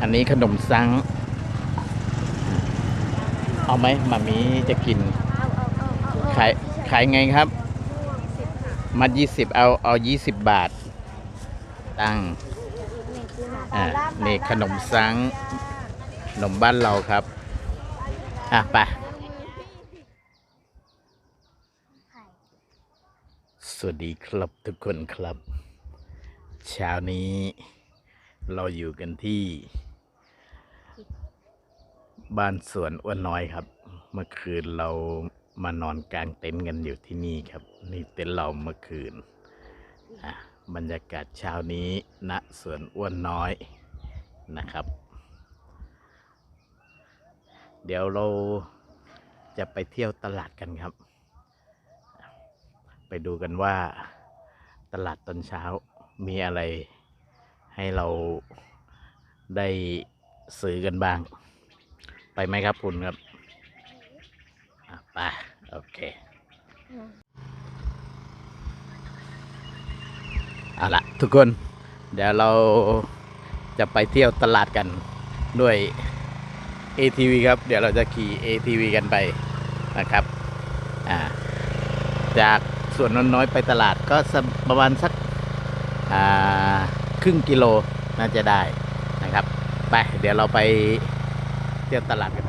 อันนี้ขนมซัง เอาไหมมามีจะกินเอาเอาเอาเอาเอาขายขายไงครับม่วงสิบค่ะมัดยี่สิบเอาเอายี่สิบบาท ตั้งนี่คือหาอ่าปลาร้านี่ขนมซัง ขนมบ้านเราครับ อะไปไข่สวัสดีครับทุกคนครับ เช้านี้เราอยู่กันที่ บ้านสวนอ้วนน้อยครับ เมื่อคืนเรามานอนกลางเต็นท์กันอยู่ที่นี่ครับ นี่เต็นท์เราเมื่อคืนอะบรรยากาศเช้านี้ณสวนอ้วนน้อยนะครับ เดี๋ยวเราจะไปเที่ยวตลาดกันครับ ไปดูกันว่าตลาดตอนเช้ามีอะไรให้เราได้ซื้อกันบ้าง ไปไหมครับคุณครับไปโอเคเอาละทุกคน เดี๋ยวเราจะไปเที่ยวตลาดกันด้วย ATV ครับ เดี๋ยวเราจะขี่ ATV กันไปนะครับอ่าจากส่วนน้อยๆไปตลาดก็ประมาณสักอ่าครึ่งกิโลน่าจะได้นะครับ ไป เดี๋ยวเราไป เที่ยวตลาดกัน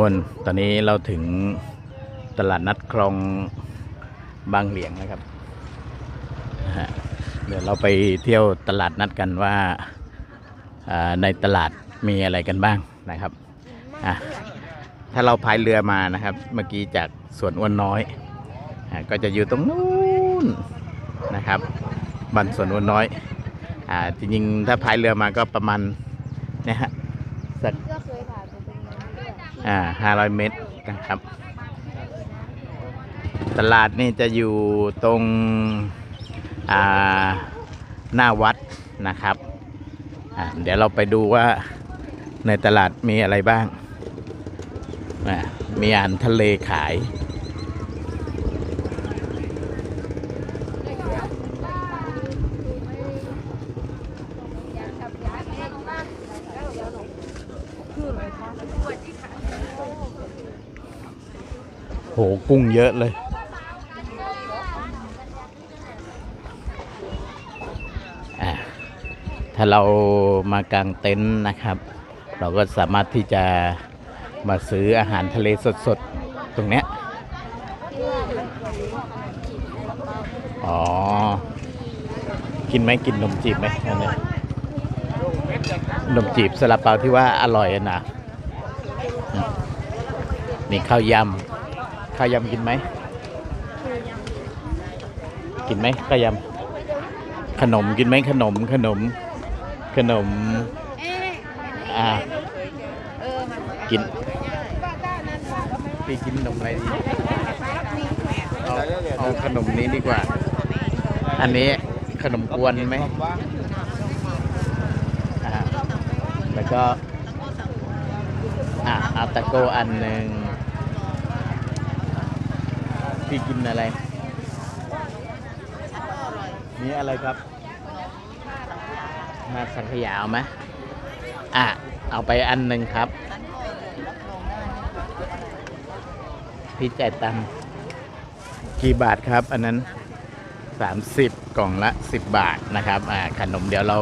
คน ตอนนี้เราถึงตลาดนัดคลองบางเหลียงนะครับ เดี๋ยวเราไปเที่ยวตลาดนัดกันว่าในตลาดมีอะไรกันบ้างนะครับถ้าเราพายเรือมานะครับ เมื่อกี้จากสวนอ้วนน้อยอก็จะอยู่ตรงนู้นนะครับบ้านสวนอ้วนน้อยอจริงๆถ้าพายเรือมาก็ประมาณนี่ยฮะสัก อ่าห้าร้อยเมตรนะครับ ตลาดนี่จะอยู่ตรง อ่า หน้าวัดนะครับ อ่า เดี๋ยวเราไปดูว่าในตลาดมีอะไรบ้างอ่ามีอาหารทะเลขาย หกุ้งเยอะเลย ถ้าเรามากางเต็นท์นะครับ เราก็สามารถที่จะมาซื้ออาหารทะเลสดๆ ตรงเนี้ย อ๋อ กินไหมกินนมจีบไหมอันเนี้ยนมจีบสลับเปาที่ว่าอร่อยนะนี่ข้าวยำ ข้าวยำกินไหม กินไหมข้าวยำขนมกินไหมขนมขนม ขนม อ่า กินพี่กินขนมอะไรดีเอาเอาขนมนี้ดีกว่า อันนี้ขนมกวนไหมอ่าแล้วก็ อ่าเอาตะโกอันหนึ่ง พี่กินอะไร นี่อะไรครับ มาสังขยาเอาไหมอะ เอาไปอันหนึ่งครับ พี่จ่ายตังค์กี่บาทครับ อันนั้น 30 กล่องละ 10 บาทนะครับ อ่า ขนมเดี๋ยวเรา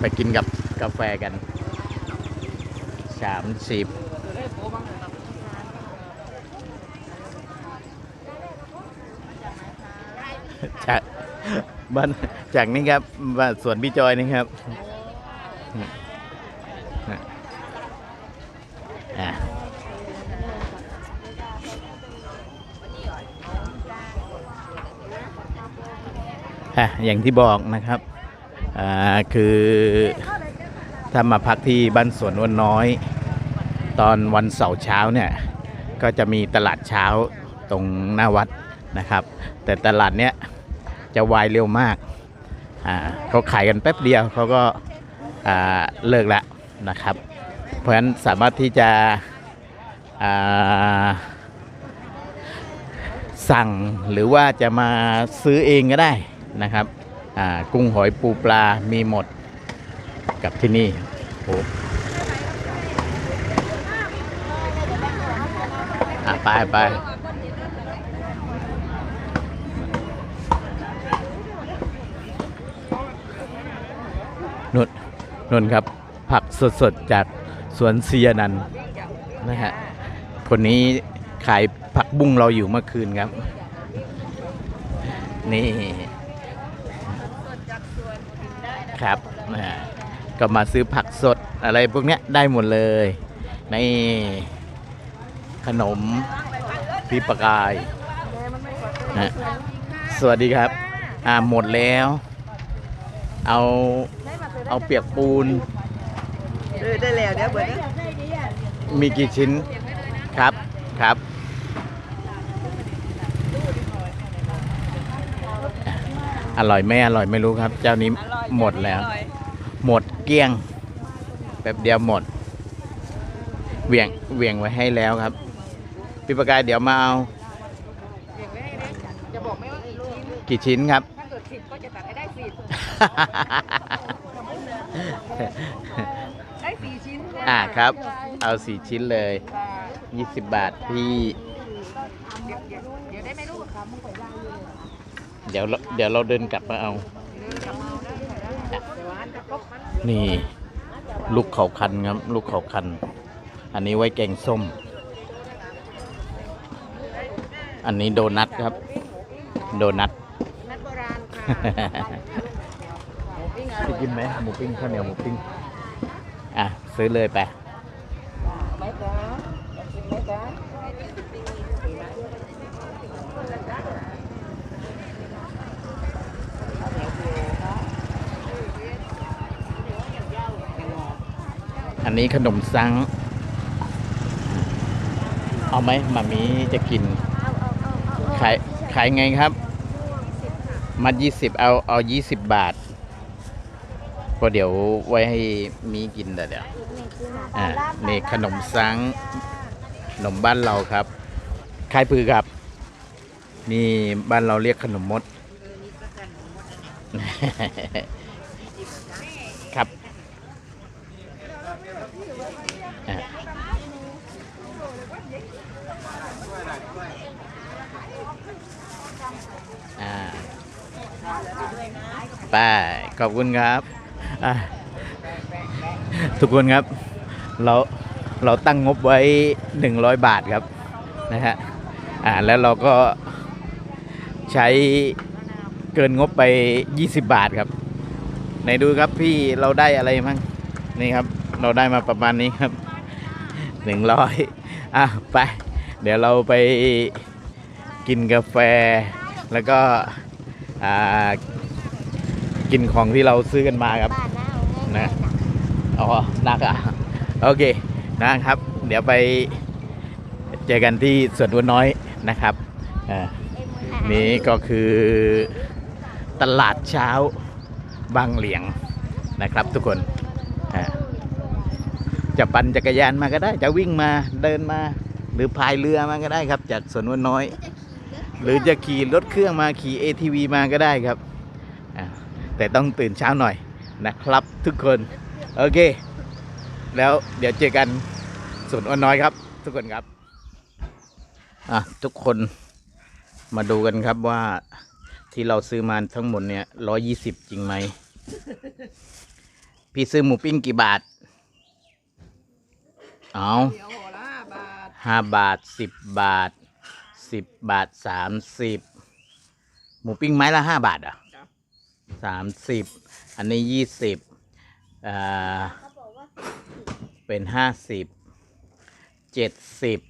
ไปกินกับกาแฟกัน 30 จากบ้านจากนี้ครับบ้านสวนพี่จอยนี่ครับอะอย่างที่บอกนะครับคือถ้ามาพักที่บ้านสวนนวลน้อย ตอนวันเสาร์เช้าเนี่ย ก็จะมีตลาดเช้าตรงหน้าวัด นะครับ แต่ตลาดเนี้ยจะวายเร็วมากอ่าเขาขายกันแป๊บเดียวเขาก็อ่าเลิกแล้วนะครับ เพราะฉะนั้นสามารถที่จะอ่าสั่งหรือว่าจะมาซื้อเองก็ได้นะครับอ่ากุ้งหอยปูปลามีหมดกับที่นี่โอ้ไปไป นุ่นนุ่นครับ ผักสดๆ จากสวนเซียนันนะฮะคนนี้ขายผักบุ้งเราอยู่เมื่อคืนครับ นี่ครับนะฮะก็มาซื้อผักสดอะไรพวกเนี้ยได้หมดเลยในขนมพีปกายนะสวัสดีครับ อ่าหมดแล้ว เอา เอาเปียกปูน เออได้แล้วเดี๋ยวเบิดเด้อมีกี่ชิ้นครับครับ อร่อยไม่อร่อยไม่รู้ครับ เจ้านี้หมดแล้ว หมดเกลี้ยงแป๊บเดียวหมดเหวี่ยงเหวี่ยงไว้ให้แล้วครับพี่ประกายเดี๋ยวมาเอาจะบอกไหมว่ากี่ชิ้นกี่ชิ้นครับ ถ้าเกิดสิบก็จะตัดให้ได้สิบ ได้สี่ชิ้นอ่าครับ เอาสี่ชิ้นเลย 20 บาทพี่เดี๋ยวเดี๋ยวเดี๋ยวได้ไหมลูกเดี๋ยวเราเดี๋ยวเราเดินกลับมาเอา นี่ ลูกเขาคันครับ ลูกเขาคัน อันนี้ไว้แกงส้ม อันนี้โดนัทครับ โดนัทนัดโบราณค่ะ จะร่อยกินไหมหมูปิ้งข้าวเหนียวหมูปิ้งอะซื้อเลยไปไหมจ๊ะอยากกินไหมจ๊ะอันนี้ขนมซัง เอาไหมมามีจะกินเอาเอาเอาเอาเอาขายขายไงครับ มัดยี่สิบเอาเอายี่สิบบาท ก็เดี๋ยวไว้ให้มีกินแต่เดี๋ยวอ่านี่ขนมซังขนมบ้านเราครับคายพือครับ นี่บ้านเราเรียกขนมมด ครับอ่าไปขอบคุณครับ ทุกคนครับ เราเราตั้งงบไว้ 100 บาทครับนะฮะอ่าแล้วเราก็ใช้เกินงบไป 20 บาทครับไหนดูครับพี่เราได้อะไรมั่งนี่ครับ เราได้มาประมาณนี้ครับ 100อะไป เดี๋ยวเราไปกินกาแฟ แล้วก็อ่ากินของที่เราซื้อกันมาครับ อ๋อนักอะโอเคนะครับ เดี๋ยวไปเจอกันที่สวนวัวน้อยนะครับอ่าเอ็มหานี่ก็คือตลาดเช้าบางเหลียงนะครับทุกคนอ่าจะปั่นจักรยานมาก็ได้ จะวิ่งมาเดินมา หรือพายเรือมาก็ได้ครับ จากสวนวัวน้อย หรือจะขี่รถเครื่องมาขี่ ATV มาก็ได้ครับอ่าแต่ต้องตื่นเช้าหน่อยนะครับทุกคน โอเค แล้วเดี๋ยวเจอกันสวนอ้วนน้อยครับ ทุกคนครับอะทุกคนมาดูกันครับว่าที่เราซื้อมาทั้งหมดเนี่ยร้อยี่สิบจริงไหม พี่ซื้อหมูปิ้งกี่บาท เอาเดี๋ยวหัวละบาทห้าบาทสิบบาทสิบบาทสามสิบหมูปิ้งไม้ละห้าบาทอะจ้ะสามสิบอันนี้ยี่สิบ อ่าเขาบอกว่าเป็นห้าสิบเจ็ดสิบ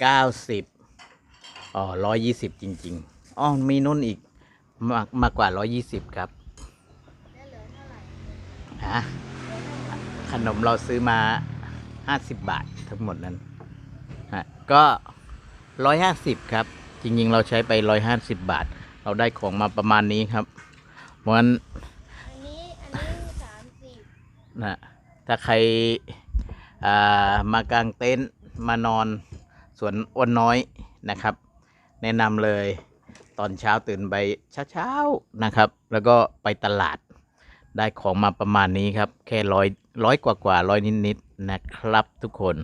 เก้าสิบอ๋อร้อยยี่สิบจริงๆอ๋อมีนุ่นอีกมากมากกว่าร้อยยี่สิบครับได้เหลือเท่าไหร่ฮะขนมเราซื้อมาห้าสิบบาททั้งหมดนั้นฮะก็ร้อยห้าสิบครับ จริงๆ เราใช้ไปร้อยห้าสิบบาท เราได้ของมาประมาณนี้ครับเพราะฉะนั้นอันนี้อันนี้สามสิบ นะถ้าใครมากางเต็นท์มานอนสวนอ้วนน้อยนะครับ แนะนำเลยตอนเช้าตื่นไปเช้าๆนะครับ แล้วก็ไปตลาดได้ของมาประมาณนี้ครับ แค่ร้อยร้อยกว่ากว่าร้อยนิดๆนะครับทุกคน